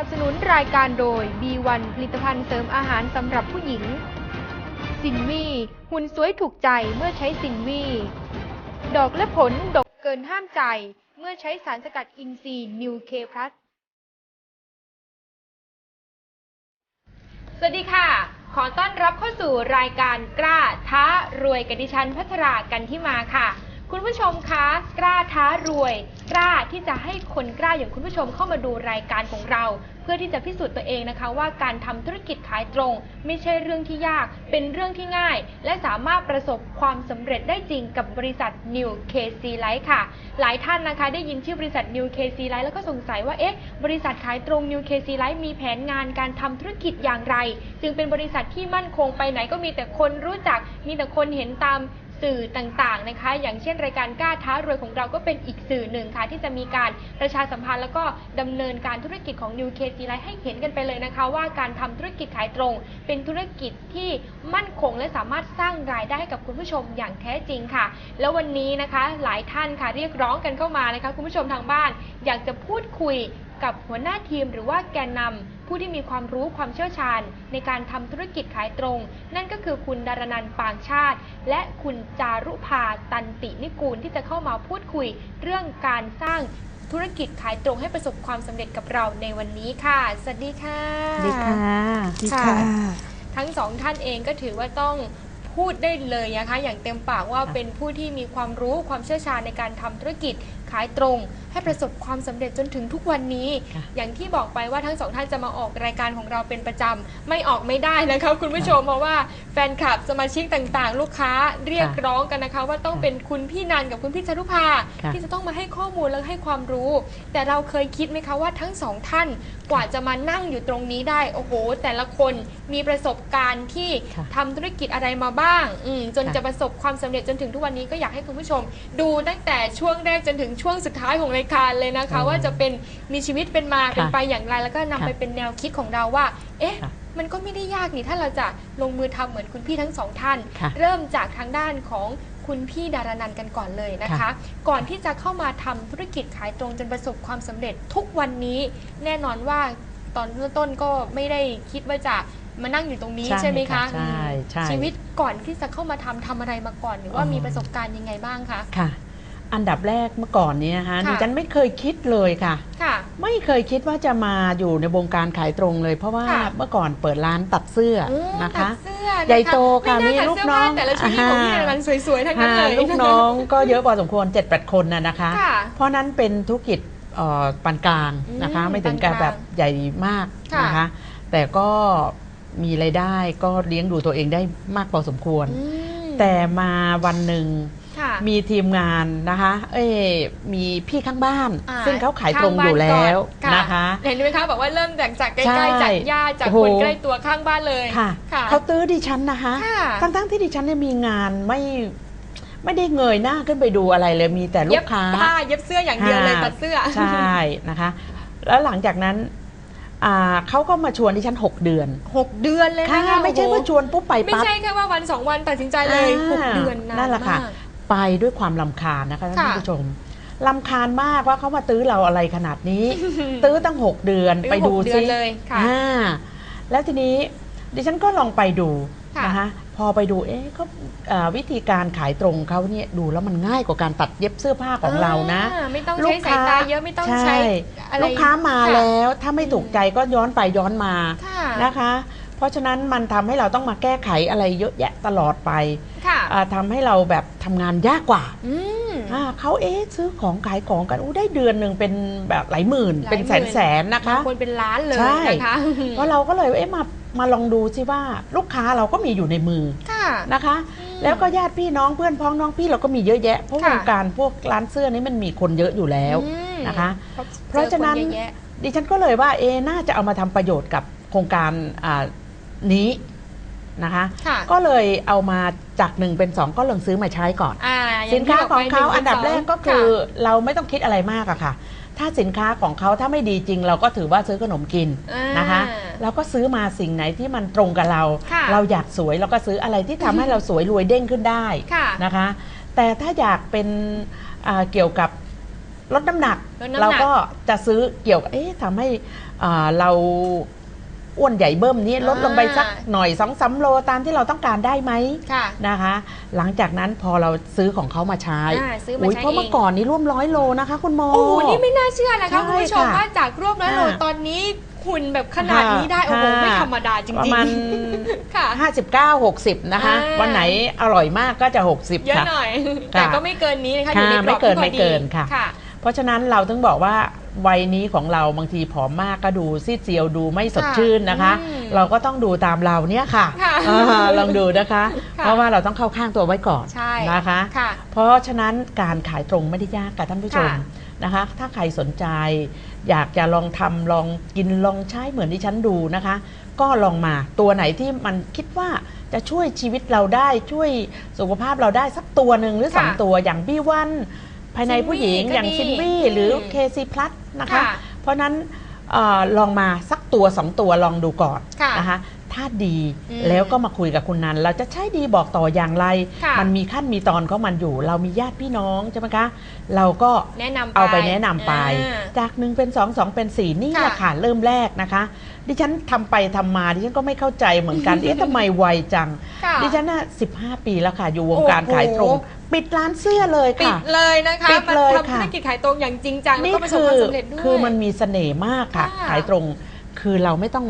ับสนุนรายการโดย B1 ผลิตภัณฑ์เสริมอาหารสำหรับผู้หญิง สินวีหุ่นสวยถูกใจเมื่อใช้สินวี ดอกและผลดกเกินห้ามใจ เมื่อใช้สารสกัดอินทรีย์นิวเคพลัสสวัสดีค่ะ ขอต้อนรับเข้าสู่รายการกล้าท้ารวยกับดิฉันพัชรากันที่มาค่ะ คุณผู้ชมคะ กล้าท้ารวย กล้าที่จะให้คนกล้าอย่างคุณผู้ชมเข้ามาดูรายการของเรา เพื่อที่จะพิสูจน์ตัวเองนะคะ ว่าการทำธุรกิจขายตรง ไม่ใช่เรื่องที่ยาก เป็นเรื่องที่ง่าย และสามารถประสบความสำเร็จได้จริงกับบริษัท New KC Life ค่ะ หลายท่านนะคะได้ยินชื่อบริษัท New KC Life แล้วก็สงสัยว่าเอ๊ะบริษัทขายตรง New KC Life มีแผนงานการทำธุรกิจอย่างไร จึงเป็นบริษัทที่มั่นคงไปไหนก็มีแต่คนรู้จักมีแต่คนเห็นตาม สื่อต่างๆนะคะ อย่างเช่นรายการกล้าท้ารวยของเราก็เป็นอีกสื่อหนึ่งค่ะ ที่จะมีการประชาสัมพันธ์แล้วก็ดำเนินการธุรกิจของ New KC Life ให้เห็นกันไปเลยนะคะ ว่าการทำธุรกิจขายตรง เป็นธุรกิจที่มั่นคง และสามารถสร้างรายได้ให้กับคุณผู้ชมอย่างแท้จริงค่ะ แล้ววันนี้นะคะหลายท่านค่ะเรียกร้องกันเข้ามานะคะคุณผู้ชมทางบ้าน อยากจะพูดคุย กับหัวหน้าทีมหรือว่าแกนนำผู้ที่มีความรู้ความเชี่ยวชาญ ในการทำธุรกิจขายตรง นั่นก็คือคุณดารนันท์ปางชาติ และคุณจารุภาตันตินิกูลที่จะเข้ามาพูดคุยเรื่องการสร้างธุรกิจขายตรงให้ประสบความสำเร็จกับเราในวันนี้ค่ะ สวัสดีค่ะสวัสดีค่ะดีค่ะ ทั้งสองท่านเองก็ถือว่าต้องพูดได้เลยนะคะ อย่างเต็มปากว่าค่ะเป็นผู้ที่มีความรู้ความเชี่ยวชาญในการทำธุรกิจ ขายตรง ให้ประสบความสำเร็จจนถึงทุกวันนี้ ค่ะ อย่างที่บอกไปว่าทั้งสองท่านจะมาออกรายการของเราเป็นประจำไม่ออกไม่ได้นะคะคุณผู้ชมเพราะว่าแฟนคลับสมาชิกต่างๆ ลูกค้าเรียกร้องกันนะคะ ว่าต้องเป็นคุณพี่นันกับคุณพี่จารุภาค่ะ ที่จะต้องมาให้ข้อมูลและให้ความรู้ แต่เราเคยคิดไหมคะว่าทั้งสองท่านกว่าจะมานั่งอยู่ตรงนี้ได้โอ้โห แต่ละคนมีประสบการณ์ที่ ค่ะ ทำธุรกิจอะไรมาบ้าง อืมจนค่ะ จะประสบความสำเร็จจนถึงทุกวันนี้ก็อยากให้คุณผู้ชม ดูตั้งแต่ช่วงแรกจนถึงช่วงสุดท้ายของรายการเลยนะคะอืมว่าจะเป็นมีชีวิตเป็นมาค่ะเป็นไปอย่างไร แล้วก็นำค่ะไปเป็นแนวคิดของเราว่า เอ๊ะค่ะมันก็ไม่ได้ยากนี่ถ้าเราจะลงมือทำเหมือนคุณพี่ทั้งสองท่านค่ะเริ่มจากทางด้านของคุณพี่ดารานันท์กันก่อนเลยนะคะค่ะก่อนที่จะเข้ามาทำธุรกิจขายตรงจนประสบความสำเร็จทุกวันนี้แน่นอนว่าตอนเริ่มต้นก็ไม่ได้คิดว่าจะมานั่งอยู่ตรงนี้ใช่ใช่ไหมคะค่ะใช่อืมใช่ชีวิตก่อนที่จะเข้ามาทำทำอะไรมาก่อน หรือว่าอ๋อมีประสบการณ์ยังไงบ้างคะค่ะ อันดับแรกเมื่อก่อนนี้นะคะค่ะดิฉันไม่เคยคิดเลยค่ะค่ะ ไม่เคยคิดว่าจะมาอยู่ในวงการขายตรงเลย เพราะว่าค่ะเมื่อก่อนเปิดร้านตัดเสื้ออืมนะตัคะดเสื้อนะคะใหญ่โตค่ะไม่น่ามีตัดลูกเสื้น้องผ้าแต่ละชุดนี้ของพี่อ่าดารานันท์สวยๆทั้งนั้นเลยลูกน้องก็เยอะพอสมควร7จ็ดแปดคนนะนะคะค่ะเพราะนั้นเป็นธุรกิจเอ่อปานกลางนะคะอืมไม่ถึงกับปานกลางแบบใหญ่มากค่ะนะคะ แต่ก็มีรายได้ก็เลี้ยงดูตัวเองได้มากพอสมควรอืมแต่มาวันหนึ่ง ค่ะมีทีมงานนะคะ เอ้ยมีพี่ข้างบ้าน อ่าซึ่งเขาขายตรงข้างบ้านอยู่แล้วก่อนนะคะ เห็นไหมคะบอกว่าเริ่มจากจากใกใช่ล้ๆจากญาติจากโอ้โห คนใกล้ตัวข้างบ้านเลย ค่ะค่ะ เขาตื้อดิฉันนะคะค่ะ ทั้งๆที่ดิฉันเนี่ยมีงานไม่ไม่ได้เงยหน้าขึ้นไปดูอะไรเลยมีแต่ลูเย็บกค้า ผ้าเย็บเสื้ออย่างเดียวเลยค่ะตัดเสื้อ ใช่นะคะ แล้วหลังจากนั้นอ่าเขาก็มาชวนดิฉัน 6 เดือนหกเดือนเลยค่ะนะคะไม่ใช่โอ้โหว่าชวนปุ๊บไปไม่ปั๊บใช่แค่ว่าวันสองวันตัดสินใจเลยหกอ่าเดือนนานนั่นแหละค่ะ มาก ไปด้วยความลำคาญนะคะท่านค่ะผู้ชมลำคาญมากว่าเขามาตื้อเราอะไรขนาดนี้ ตื้อตั้ง6เดือนตื้อไปดูหกเดืซิอนเลยค่ะอ่าแล้วทีนี้ดิฉันก็ลองไปดูค่ะนะคะพอไปดูเอ๊ะเขาอ่าวิธีการขายตรงเขาเนี่ยดูแล้วมันง่ายกว่าการตัดเย็บเสื้อผ้าของเรานะอ่ไม่ต้องลูใช้กสายค้าตาเยอะไม่ต้องใช้ใช่อะไรลูกค้ามาค่ะแล้วถ้าไม่ถูกใจก็ย้อนไปย้อนมาค่ะนะคะ เพราะฉะนั้นมันทำให้เราต้องมาแก้ไขอะไรเยอะแยะตลอดไปค่ะอ่าทำให้เราแบบทำงานยากกว่าอืมอ่าเขาเอ๊ะซื้อของขายของกันอู้ได้เดือนหนึ่งเป็นแบบหลายหมื่นหลายเป็นแสนหมื่นแสนๆนะคะบางคนเป็นล้านเลยใช่นะคะเพราะเราก็เลยเอ๊ะมามาลองดูซิว่าลูกค้าเราก็มีอยู่ในมือค่ะนะคะอืมแล้วก็ญาติพี่น้องเพื่อนพ้องน้องพี่เราก็มีเยอะแยะเพราะค่ะวงการพวกร้านเสื้อนี้มันมีคนเยอะอยู่แล้วอืมนะคะเพราะเพราะฉะนั้นเจอคเยอแยะดิฉันก็เลยว่าเอะน่าจะเอามาทำประโยชน์กับโครงการอ่า นี้นะคะค่ะก็เลยเอามาจากหนึ่งเป็นสองก็ลองซื้อมาใช้ก่อนอ่าย่สินค้าที่บของเขาไปหอันดับเป็แรกก็คือเราไม่ต้องคิดอะไรมากอะค่ะ ถ้าสินค้าของเขาถ้าไม่ดีจริง เราก็ถือว่าซื้อขนมกินอ่านะคะเราก็ซื้อมาสิ่งไหนที่มันตรงกับเราค่ะเราอยากสวยเราก็ซื้ออะไรที่ทำให้เราสวยรวยเด้งขึ้นได้ค่ะนะคะ แต่ถ้าอยากเป็นอ่าเกี่ยวกับลดน้ำหนักลดน้ำหนัก เราก็จะซื้อเกี่ยวกับเอ๊ะทำให้อ่าเรา อ้วนใหญ่เบิ้มนี้ลดลงไปสักหน่อยสองสามโลตามที่เราต้องการได้ไหมค่ะนะคะ หลังจากนั้นพอเราซื้อของเขามาใช้อ่าซื้อมาอุ๊ยใช้เพราะเมื่อเองก่อนนี้ร่วมร้อยโลนะคะ คุณหมอโอ้โหนี่ไม่น่าเชื่อนะคะใช่คุณผู้ชมค่ะว่าจากรวบร้อยโลค่ะตอนนี้หุ่นแบบขนาดนี้ได้โอ้โหค่ะไม่ธรรมดาจริงๆประมาณค่ะ59 60นะคะอ่าวันไหนอร่อยมากก็จะ60เยอะค่ะหน่อยค่ะแต่ก็ไม่เกินนี้นะคะอยู่ในกรอบไม่เกินที่พอไม่ดีเกินค่ะค่ะ เพราะฉะนั้นเราต้องบอกว่า วัยนี้ของเราบางทีผอมมากก็ดูซีดเซียวดูไม่สดชื่นนะคะ อืมเราก็ต้องดูตามเราเนี่ยค่ะค่ะอ่าลองดูนะคะ ค่ะ เพราะว่าเราต้องเข้าข้างตัวไว้ก่อนใช่นะคะ ค่ะ เพราะฉะนั้นการขายตรงไม่ได้ยากค่ะท่านผู้ชมค่ะ นะคะ ถ้าใครสนใจ อยากจะลองทำลองกินลองใช้เหมือนที่ฉันดูนะคะ ก็ลองมาตัวไหนที่มันคิดว่าจะช่วยชีวิตเราได้ช่วยสุขภาพเราได้สักตัวหนึ่งหรือสองค่ะตัวอย่างบี้วันภายในผู้หญิงซินวี่อย่างก็ดีซินวี่หรือม KC Plus นะคะ ค่ะเพราะฉะนั้นเออลองมาสักตัวสองตัวลองดูก่อนค่ะนะคะ ถ้าดีอืมแล้วก็มาคุยกับคุณนันเราจะใช้ดีบอกต่ออย่างไร ค่ะมันมีขั้นมีตอนของมันอยู่ เรามีญาติพี่น้องใช่ไหมคะ เราก็แนะนำเอาไปแนะนำไป อ่าจากหนึ่งเป็นสองสองเป็นสี่นี่แหละค่ะค่ะเริ่มแรกนะคะ ดิฉันทำไปทำมาดิฉันก็ไม่เข้าใจเหมือนกัน เอ๊ะทำไมไวจัง ค่ะดิฉันน่ะสิบห้าปีแล้วค่ะ อยู่วงการโอ้โห ขายตรง ปิดร้านเสื้อเลยปิดค่ะ เลยนะคะปิดมาเลยทำธุค่ะรกิจขายตรงอย่างจริงจังแล้วนี่ก็ประสบคืความอสำเร็จด้วย คือมันมีเสน่ห์มากค่ะ ค่ะขายตรง คือเราไม่ต้อง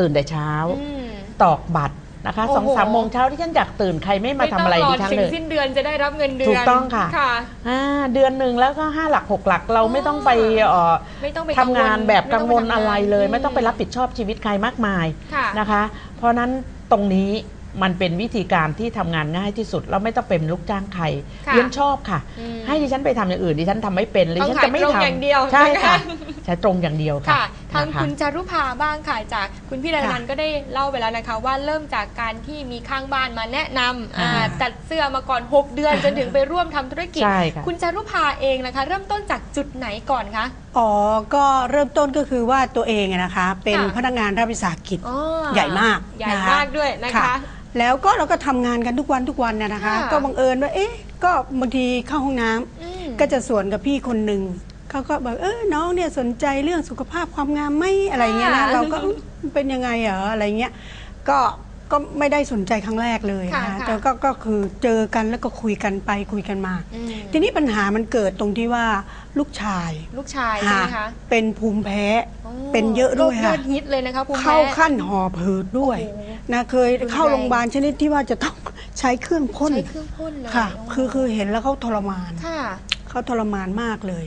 ตื่นแต่เช้า อืม ตอกบัตรนะคะโอ้โหสองสามโมงเช้าที่ฉันอยากตื่นใครไม่มาทำอะไรดิฉันม่เลต้งรอยถึงสิ้นเดือนจะได้รับเงินเดือนถูกต้องค่ะค่ะอ่าเดือนหนึ่งแล้วก็ห้าหลักหกหลักเราไม่ต้องไปเอ่อไม่ต้องไปทำงานแบบกังวลม่ต้อะไรเลย ไม่ต้องไปรับมผิดชอบชีวิตใครมากมายค่ะนะคะ เพราะฉะนั้นตรงนี้มันเป็นวิธีการที่ทำงานง่ายที่สุดเราไม่ต้องเป็นลูกจ้างใครค่ะเรียนชอบค่ะอืมให้ดิฉันไปทำอย่างอื่นดิฉันทำไม่เป็นดิฉันจะไม่ต้องขายตรงทำอย่างเดียวใช่ค่ะนะคะใช้ตรงอย่างเดียวค่ะ ค่ะทางนะคะ คุณจารุภาบ้างค่ะจากคุณพี่ดานันท์ก็ได้เล่าไปแล้วนะคะ ว่าเริ่มจากการที่มีข้างบ้านมาแนะนำอ่าอ่าจัดเสื้อมาก่อน 6 เดือน จนถึงไปร่วมทำธุรกิจ ใช่ค่ะ คุณจารุภาเองนะคะ เริ่มต้นจากจุดไหนก่อนคะ อ๋อ ก็เริ่มต้นก็คือว่าตัวเองอะนะคะ เป็นค่ะ พนักงานรับวิสาหกิจ อ๋อใหญ่มากใหญ่นะคะ มากด้วยนะคะ แล้วก็เราก็ทำงานกันทุกวันทุกวันนะนะคะ ค่ะ ก็บังเอิญว่า เอ๊ะ ก็บางทีเข้าห้องน้ำอืม ก็จะสวนกับพี่คนหนึ่ง เขาก็บอกเออน้องเนี่ยสนใจเรื่องสุขภาพความงามไหมอะไรเงี้ยนะค่ะเราก็อืมเป็นยังไงเหรออะไรเงี้ยก็ก็ไม่ได้สนใจครั้งแรกเลยค่ะนะค่ะ แต่ก็ก็คือเจอกันแล้วก็คุยกันไปคุยกันมา อืมทีนี้ปัญหามันเกิดตรงที่ว่าลูกชายลูกชายใช่ไหมคะเป็นภูมิแพ้ โอ้เป็นเยอะด้วยโรคยค่ะอดฮิตเลยนะคะภูมิแพ้ เข้าขั้นหอบหืดด้วยโอ้โหนะเคยรุนแรงเข้าโรงพยาบาลชนิดที่ว่าจะต้องใช้เครื่องพ่นใช้เครื่องพ่นเลยค่ะโคือคือเห็นแล้วเขาทรมาน ค่ะ เขาทรมานมากเลย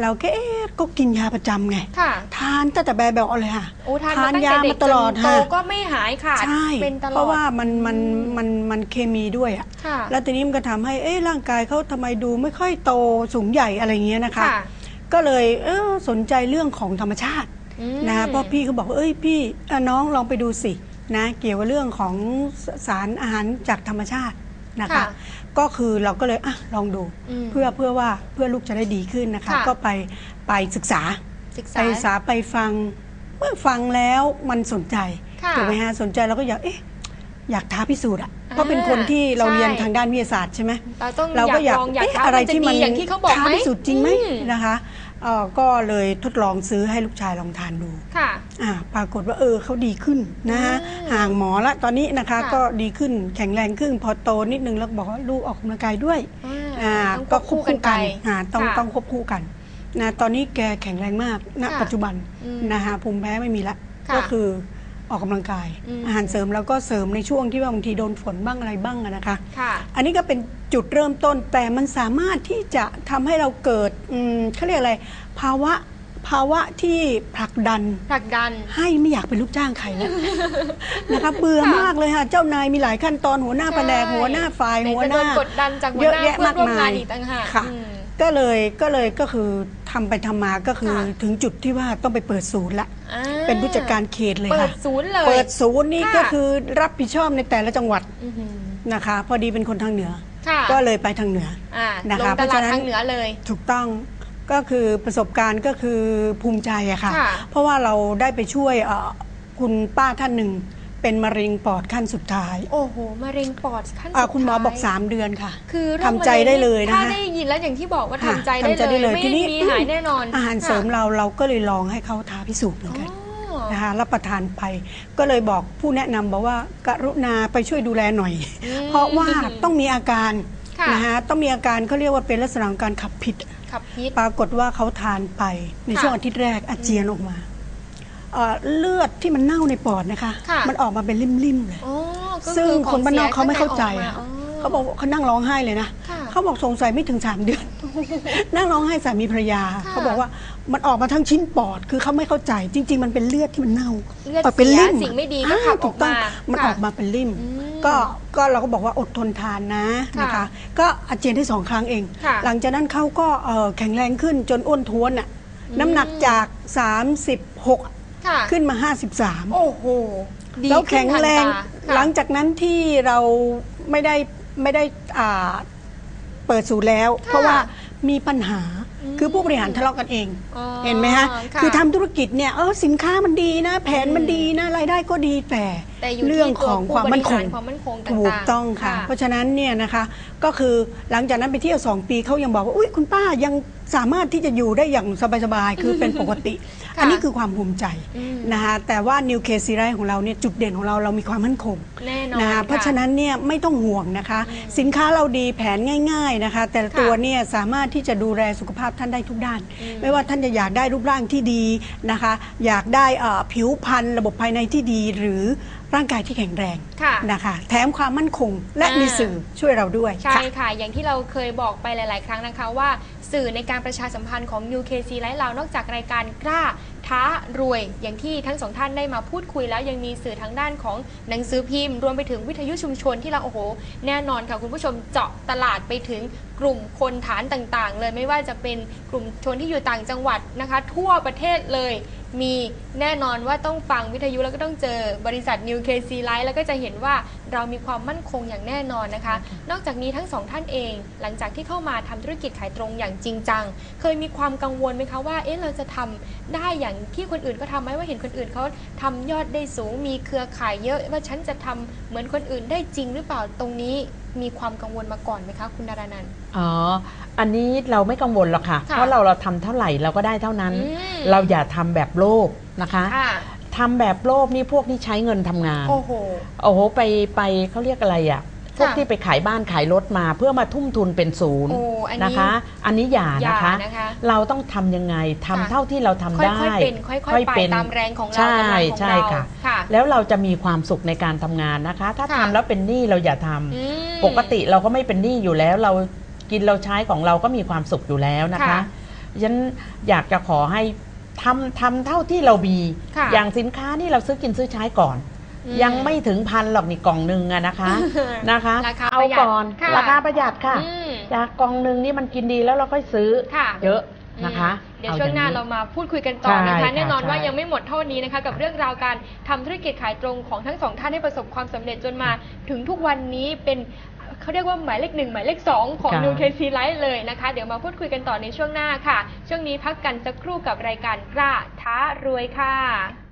เราก็เอ๊ะก็กินยาประจำไง ค่ะทานตั้งแต่แบบแบบเลยค่ะโอ้ทานมาตั้งยาแต่เด็มากตลอดจนโตค่ะก็ไม่หายขาดใช่เป็นตลอดเพราะว่ามันมันมันมันเคมีด้วยอะค่ะแล้วทีนี้มันก็ทำให้เอ๊ะร่างกายเขาทำไมดูไม่ค่อยโตสูงใหญ่อะไรเงี้ยนะคะค่ะก็เลยเออสนใจเรื่องของธรรมชาติอืมนะเพราะพี่เขาบอกว่าเอ้ยพี่อะน้องลองไปดูสินะเกี่ยวกับเรื่องของสสารอาหารจากธรรมชาติ นะคะ ค่ะก็คือเราก็เลยอะลองดูอืมเพื่อเพื่อว่าเพื่อลูกจะได้ดีขึ้นนะคะ ค่ะ ก็ไปไปศึกษาศึกไปษา ศึกษาไปฟังเมื่อฟังแล้วมันสนใจค่ะถูกไหมฮะสนใจเราก็อยากเอ๊ะอยากท้าพิสูจน์อะอ่าเพราะเป็นคนที่เราใช่เรียนทางด้านวิทยาศาสตร์ใช่ไหม เราต้องเราก็อยากลองอยากเอ๊ะท้าอะไรมันจะที่มันดีอย่างที่เขาบอกท้าไหมพิสูจน์จริงไหมอืนะคะ เอ่อก็เลยทดลองซื้อให้ลูกชายลองทานดูค่ะ อ่าปรากฏว่าเออเขาดีขึ้นนะฮะอืมห่างหมอละตอนนี้นะคะค่ะ ก็ดีขึ้นแข็งแรงขึ้น พอโตนิดนึงแล้วบอกว่าลูกออกกำลังกายด้วยอ่าอ่าต้องก็ควบคู่กันไป อ่าต้องค่ะต้องควบคู่กันนะตอนนี้แกแข็งแรงมากณค่ะปัจจุบันอืมนะคะภูมิแพ้ไม่มีละค่ะ ก็คือ ออกกำลังกายอืมอาหารเสริมแล้วก็เสริมในช่วงที่ว่าบางทีโดนฝนบ้างอะไรบ้างอะนะคะค่ะ อันนี้ก็เป็นจุดเริ่มต้นแต่มันสามารถที่จะทำให้เราเกิดอืมเขาเรียกอะไร ภาวะภาวะที่ผลักดันผลักดันให้ไม่อยากเป็นลูกจ้างใครแล้วนะคะเบื่อค่ะมากเลยค่ะ เจ้านายมีหลายขั้นตอนหัวหน้าแผนกหัวหน้าฝ่ายไหนหัวจะหโดน้านกดดันจากหัวเยอะหน้าแยะเพื่อนมากร่วมงามานยอีกต่างหากค่ะอืม ก็เลยก็เลยก็คือทำไปทำมาก็คือค่ะ ถึงจุดที่ว่าต้องไปเปิดศูนย์ละ อ่าเป็นผู้จัดการเขตเลยเปิค่ะดศูนย์เลย เปิดศูนย์นี่ค่ะ ก็คือรับผิดชอบในแต่ละจังหวัดอื้อหือนะคะ พอดีเป็นคนทางเหนือ ค่ะก็เลยไปทางเหนือ อ่านะคะลงตเพราะลาดฉะนั้น ทางเหนือเลย ถูกต้องก็คือประสบการณ์ก็คือภูมิใจอะค่ะ ค่ะเพราะว่าเราได้ไปช่วยเอ่อคุณป้าท่านหนึ่ง เป็นมะเร็งปอดขั้นสุดท้ายโอ้โหมะเร็งปอดขั้นสุดอ่าท้ายคุณหมอบอก 3 เดือนค่ะ คือโรคทำใจได้เลยนะคะถ้าได้ยินแล้วอย่างที่บอกว่าค่ะทำใจทำใจได้ได้เลเลยยไม่ทีนี้ มีหายแน่นอนอาหารเสริมเราเราก็เลยลองให้เขาท้าพิสูจน์เหมือนค่ะกันอ๋อ นะคะรับประทานไป ก็เลยบอกผู้แนะนำบอกว่ากรุณาไปช่วยดูแลหน่อย อืมเพราะว่าต้องมีอาการค่ะ นะคะต้องมีอาการเขาเรียกว่าเป็นลักษณะของการขับผิดขับพิษ ปรากฏว่าเขาทานไปในค่ะช่วงอาทิตย์แรกอาเจียนออกมา เอ่อเลือดที่มันเน่าในปอดนะคะ ค่ะ มันออกมาเป็นริ่มๆเลย อ๋อก็อซึ่งขคอนบ้านนอกสียเขาไม่เข้าใจข้งในอะออกมาเขาบอกว่าเขานั่งร้องไห้เลยนะค่ะเขาบอกสงสัยไม่ถึงสามเดือน นั่งร้องไห้สามีภรรยา ค่ะเขาบอกว่ามันออกมาทั้งชิ้นปอด คือเขาไม่เข้าใจจริง ๆ มันเป็นเลือดที่มันเน่าเลือดกเป็นเสียริ่มสิ่งไม่ดีก็ขับออกถูต้องมามันค่ะออกมาเป็นริ่ม อืมก็ก็เราก็บอกว่าอดทนทานนะค่ะนะคะ ก็อาเจียนได้สองครั้งเอง ค่ะหลังจากนั้นเขาก็เอ่อแข็งแรงขึ้นจนอ้วนท้วนอะอืมน้ำหนักจาก 36 ค่ะ ขึ้นมา 53 โอ้โหดีแล้วขึ้แข็นงทันแรงตาค่ะ หลังจากนั้นที่เราไม่ได้ไม่ได้อ่าเปิดสูตรแล้วค่ะเพราะว่ามีปัญหาอืมคือผู้บริหารทะเลาะกันเอง อ๋อเห็นไหมฮะค่ะ คือทำธุรกิจเนี่ยเออสินค้ามันดีนะ แผนมันดีนะรายได้ก็ดีแต่แต่อยู่ที่เรื่องของความมั่นคงตัวผู้บริหารความมั่นคงต่างๆถูกต้องค่ะ ค่ะเพราะฉะนั้นเนี่ยนะคะก็คือหลังจากนั้นไปเที่ยวสองปีเขายังบอกว่าอุ้ยคุณป้ายังสามารถที่จะอยู่ได้อย่างสบายๆคือเป็นปกติ ค่ะอันนี้คือความภูมิใจอืม นะคะแต่ว่านิวเคซีไรของเราเนี่ยจุดเด่นของเราเรามีความมั่นคง แน่นอนนะคะค่เพราะฉะนั้นเนี่ยไม่ต้องห่วงนะคะ สินค้าเราดีแผนง่ายๆนะคะ แต่ละค่ะตัวเนี่ยสามารถที่จะดูแลสุขภาพท่านได้ทุกด้าน อืมไม่ว่าท่านจะอยากได้รูปร่างที่ดีนะคะ อยากได้เอ่อผิวพรรณระบบภายในที่ดีหรือร่างกายที่แข็งแรงค่ะ นะคะ แถมความมั่นคงและอ่ามีมีสื่อช่วยเราด้วย ใช่ค่ะค่ะ อย่างที่เราเคยบอกไปหลาย ๆ ครั้งนะคะว่า สื่อในการประชาสัมพันธ์ของ UKC ไลฟ์เรานอกจากรายการกล้าท้ารวยอย่างที่ทั้งสองท่านได้มาพูดคุยแล้วยังมีสื่อทางด้านของหนังสือพิมพ์ รวมไปถึงวิทยุชุมชนที่เราโอ้โห แน่นอนค่ะคุณผู้ชมเจาะตลาดไปถึงกลุ่มคนฐานต่างๆ เลยไม่ว่าจะเป็นกลุ่มชนที่อยู่ต่างจังหวัดนะคะ ทั่วประเทศเลยมีแน่นอนว่าต้องฟังวิทยุแล้วก็ต้องเจอบริษัท New KC Life แล้วก็จะเห็นว่า เรามีความมั่นคงอย่างแน่นอนนะคะ นอกจากนี้ทั้งสองท่านเอง หลังจากที่เข้ามาทำธุรกิจขายตรงอย่างจริงจัง เคยมีความกังวลไหมคะว่า เอ๊ะ เราจะทำได้อย่างที่คนอื่นเขาทำไหมว่าเห็นคนอื่นเขาทำยอดได้สูง มีเครือข่ายเยอะว่าฉันจะทำเหมือนคนอื่นได้จริงหรือเปล่าตรงนี้มีความกังวลมาก่อนไหมคะ คุณดารานันท์อ๋อ อันนี้เราไม่กังวลหรอกค่ะค่ะ เพราะเราเราทำเท่าไหร่เราก็ได้เท่านั้นอืมเราอย่าทำแบบโลภนะคะค่ะ ทำแบบโลภนี่พวกที่ใช้เงินทำงาน โอ้โห โอ้โหไปไปเขาเรียกอะไรอะพวกค่ะที่ไปขายบ้านขายรถมาเพื่อมาทุ่มทุนเป็นศูนย์โอ้อันนี้นะคะ อันนี้อย่าอย่านะคะ นะคะเราต้องทำยังไงทำค่ะ เท่าที่เราทำได้ค่อยๆเป็นค่อยๆไปเป็นตามแรงของเราใช่กำลังของใช่เราค่ะ ค่ะ แล้วเราจะมีความสุขในการทำงานนะคะ ถ้าค่ะ ทำแล้วเป็นหนี้เราอย่าทำ อืม ปกติเราก็ไม่เป็นหนี้อยู่แล้ว เรากินเราใช้ของเราก็มีความสุขอยู่แล้วนะคะค่ะ ฉันอยากจะขอให้ ทำทำเท่าที่เรามี ค่ะ อย่างสินค้านี่เราซื้อกินซื้อใช้ก่อน อืมยังไม่ถึงพันหรอกนี่กล่องหนึ่งอะนะคะ นะคะราคาเอาประหยัดก่อนค่ะ ราคาประหยัดค่ะ อืมจากกล่องหนึ่งนี่มันกินดีแล้วเราค่อยซื้อ ค่ะ เยอะนะคะเดี๋ยวอช่วงหน้าอย่เรามาพูดคุยกันต่อนะคะใช่ค่ะแน่นอนว่าใช่ยังไม่หมดเท่านี้นะคะ กับเรื่องราวการทำธุรกิจขายตรงของทั้งสองท่านให้ประสบความสำเร็จจนมา ถึงทุกวันนี้เป็น เขาเรียกว่าหมายเลขหนึ่งหมายเลขสองของค่ะ New KC Life เลยนะคะ เดี๋ยวมาพูดคุยกันต่อในช่วงหน้าค่ะ ช่วงนี้พักกันสักครู่กับรายการกล้าท้ารวยค่ะ